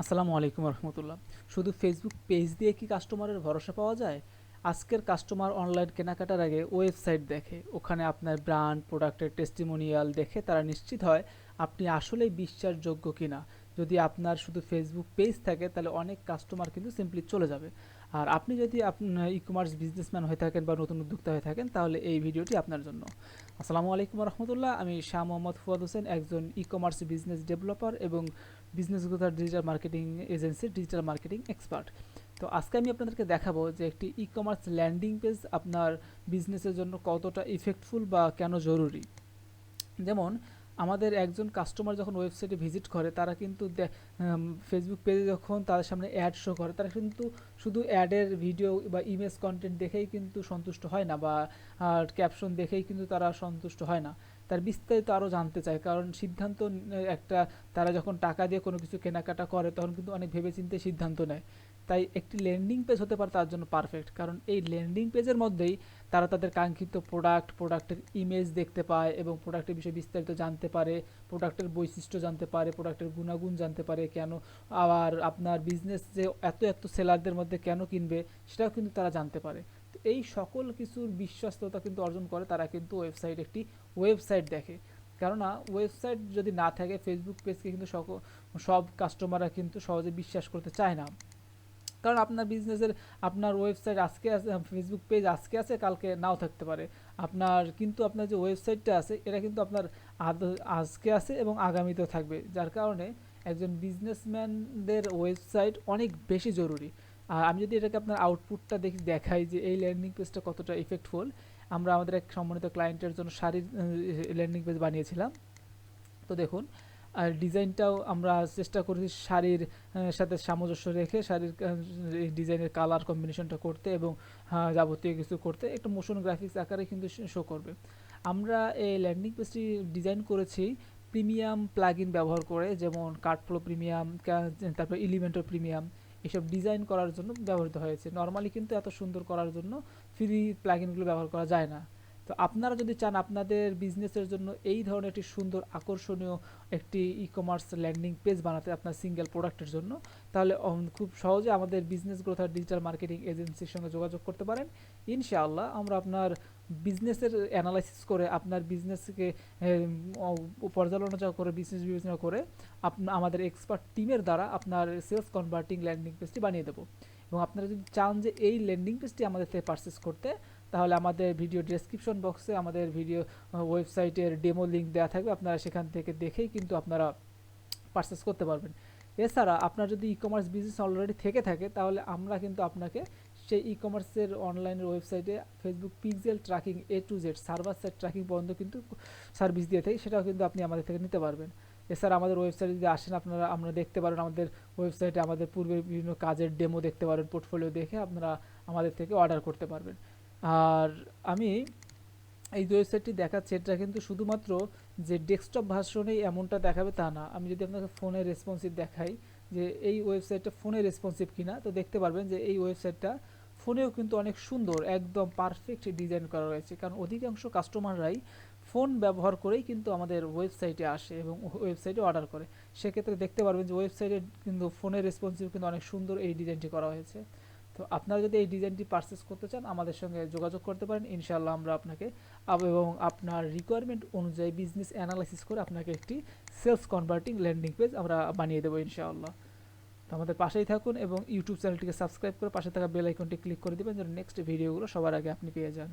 আসসালামু আলাইকুম রহমতুল্লাহ। শুধু ফেসবুক পেজ দিয়ে কি কাস্টমারের ভরসা পাওয়া যায়? আজকের কাস্টমার অনলাইন কেনাকাটার আগে ওয়েবসাইট দেখে, ওখানে আপনার ব্র্যান্ড প্রোডাক্টের টেস্টিমোনিয়াল দেখে তারা নিশ্চিত হয় আপনি আসলেই বিশ্বাসযোগ্য কিনা। যদি আপনার শুধু ফেসবুক পেজ থাকে, তাহলে অনেক কাস্টমার কিন্তু সিম্পলি চলে যাবে। আর আপনি যদি ই কমার্স বিজনেসম্যান হয়ে থাকেন বা নতুন উদ্যোক্তা হয়ে থাকেন, তাহলে এই ভিডিওটি আপনার জন্য। আসসালামু আলাইকুম রহমতুল্লাহ আমি শাহ মোহাম্মদ ফুয়াদ হোসেন, একজন ই কমার্স বিজনেস ডেভেলপার এবং বিজনেস গ্রোথার ডিজিটাল মার্কেটিং এজেন্সির ডিজিটাল মার্কেটিং এক্সপার্ট তো আজকে আমি আপনাদেরকে দেখাবো যে একটি ই কমার্স ল্যান্ডিং পেজ আপনার বিজনেসের জন্য কতটা ইফেক্টফুল বা কেন জরুরি। যেমন আমাদের একজন কাস্টমার যখন ওয়েবসাইটে ভিজিট করে, তারা কিন্তু ফেসবুক পেজে যখন তাদের সামনে অ্যাড শো করে, তারা কিন্তু শুধু অ্যাডের ভিডিও বা ইমেজ কন্টেন্ট দেখেই কিন্তু সন্তুষ্ট হয় না বা ক্যাপশন দেখেই কিন্তু তারা সন্তুষ্ট হয় না। তার বিস্তারিত আরও জানতে চায়, কারণ সিদ্ধান্ত একটা, তারা যখন টাকা দিয়ে কোনো কিছু কেনাকাটা করে, তখন কিন্তু অনেক ভেবেচিন্তে সিদ্ধান্ত নেয়। তাই একটি ল্যান্ডিং পেজ হতে পারে তার জন্য পারফেক্ট কারণ এই ল্যান্ডিং পেজের মধ্যেই তারা তাদের কাঙ্ক্ষিত প্রোডাক্ট প্রোডাক্টের ইমেজ দেখতে পায় এবং প্রোডাক্টের বিষয়ে বিস্তারিত জানতে পারে প্রোডাক্টের বৈশিষ্ট্য জানতে পারে প্রোডাক্টের গুণাগুণ জানতে পারে, কেন আবার আপনার বিজনেস যে এত এত সেলারদের মধ্যে কেন কিনবে সেটাও কিন্তু তারা জানতে পারে। এই সকল কিছুর বিশ্বস্ততা কিন্তু অর্জন করে তারা কিন্তু ওয়েবসাইট একটি ওয়েবসাইট দেখে। কেননা ওয়েবসাইট যদি না থাকে ফেসবুক পেজকে কিন্তু সব কাস্টমাররা কিন্তু সহজে বিশ্বাস করতে চায় না। কারণ আপনার বিজনেসের আপনার ওয়েবসাইট আজকে আছে ফেসবুক পেজ আজকে আছে, কালকে নাও থাকতে পারে। আপনার কিন্তু আপনার যে ওয়েবসাইটটা আছে, এটা কিন্তু আপনার আজকে আছে এবং আগামীতেও থাকবে। যার কারণে একজন বিজনেসম্যানদের ওয়েবসাইট অনেক বেশি জরুরি। আর আমি যদি এটাকে আপনার আউটপুটটা দেখি, দেখাই যে এই ল্যান্ডিং পেজটা কতটা ইফেক্টফুল আমরা আমাদের এক সম্মানিত ক্লায়েন্টের জন্য শাড়ির ল্যান্ডিং পেজ বানিয়েছিলাম। তো দেখুন আর ডিজাইনটাও আমরা চেষ্টা করেছি শাড়ির সাথে সামঞ্জস্য রেখে শাড়ির ডিজাইনের কালার কম্বিনেশনটা করতে এবং যাবতীয় কিছু করতে। একটা মোশন গ্রাফিক্স আকারে কিন্তু শো করবে। আমরা এই ল্যান্ডিং পেজটি ডিজাইন করেছি প্রিমিয়াম প্লাগ ব্যবহার করে, যেমন কার্ডফ্লো প্রিমিয়াম তারপর এলিমেন্টার প্রিমিয়াম এসব ডিজাইন করার জন্য ব্যবহৃত হয়েছে। নর্মালি কিন্তু এত সুন্দর করার জন্য ফ্রি প্লাগিনগুলো ব্যবহার করা যায় না। তো আপনারা যদি চান আপনাদের বিজনেসের জন্য এই ধরনের একটি সুন্দর আকর্ষণীয় একটি ই কমার্স ল্যান্ডিং পেজ বানাতে আপনার সিঙ্গেল প্রোডাক্টের জন্য, তাহলে খুব সহজে আমাদের বিজনেস গ্রোথ আর ডিজিটাল মার্কেটিং এজেন্সির সঙ্গে যোগাযোগ করতে পারেন। ইনশাআল্লাহ আমরা আপনার বিজনেসের অ্যানালাইসিস করে, আপনার বিজনেসকে পর্যালোচনা করে বিজনেস বিবেচনা করে আপনার আমাদের এক্সপার্ট টিমের দ্বারা আপনার সেলস কনভার্টিং ল্যান্ডিং পেজটি বানিয়ে দেবো। এবং আপনারা যদি চান যে এই ল্যান্ডিং পেজটি আমাদের থেকে পারচেস করতে তাহলে আমাদের ভিডিও ডেসক্রিপশন বক্সে আমাদের ভিডিও ওয়েবসাইটের ডেমো লিঙ্ক দেওয়া থাকবে। আপনারা সেখান থেকে দেখেই কিন্তু আপনারা পারচেস করতে পারবেন। এছাড়া আপনার যদি ই কমার্স বিজনেস অলরেডি থেকে থাকে, তাহলে আমরা কিন্তু আপনাকে সেই ই কমার্সের অনলাইনের ওয়েবসাইটে Facebook pixel tracking A to Z server side tracking পর্যন্ত কিন্তু সার্ভিস দিয়ে থাকি, সেটাও কিন্তু আপনি আমাদের থেকে নিতে পারবেন। এছাড়া আমাদের ওয়েবসাইটে যদি আসেন, আপনারা, আমরা দেখতে পারেন আমাদের ওয়েবসাইটে আমাদের পূর্বের বিভিন্ন কাজের ডেমো দেখতে পারেন পোর্টফোলিও দেখে আপনারা আমাদের থেকে অর্ডার করতে পারবেন। আর আমি এই ওয়েবসাইটটি দেখাচ্ছি, এটা কিন্তু শুধুমাত্র যে ডেস্কটপ ভার্সনেই এমনটা দেখাবে তা না। আমি যদি আপনাকে ফোনে রেসপন্সিভ দেখাই যে এই ওয়েবসাইটটা ফোনে রেসপন্সিভ কিনা, তো দেখতে পারবেন যে এই ওয়েবসাইটটা ফোনেও কিন্তু অনেক সুন্দর, একদম পারফেক্ট ডিজাইন করা রয়েছে। কারণ অধিকাংশ কাস্টমাররাই ফোন ব্যবহার করেই কিন্তু আমাদের ওয়েবসাইটে আসে এবং ওয়েবসাইটে অর্ডার করে। সেক্ষেত্রে দেখতে পারবেন যে ওয়েবসাইটে কিন্তু ফোনের রেসপন্সিভ কিন্তু অনেক সুন্দর এই ডিজাইনটি করা হয়েছে। তো আপনারা যদি এই ডিজাইনটি পারচেস করতে চান, আমাদের সঙ্গে যোগাযোগ করতে পারেন। ইনশাআল্লাহ আমরা আপনাকে এবং আপনার রিকোয়ারমেন্ট অনুযায়ী বিজনেস অ্যানালাইসিস করে আপনাকে একটি সেলস কনভার্টিং ল্যান্ডিং পেজ আমরা বানিয়ে দেবো ইনশাআল্লাহ। তো আমাদের পাশেই থাকুন এবং ইউটিউব চ্যানেলটিকে সাবস্ক্রাইব করে পাশে থাকা বেল আইকনটি ক্লিক করে দেবেন, যেন নেক্সট ভিডিওগুলো সবার আগে আপনি পেয়ে যান।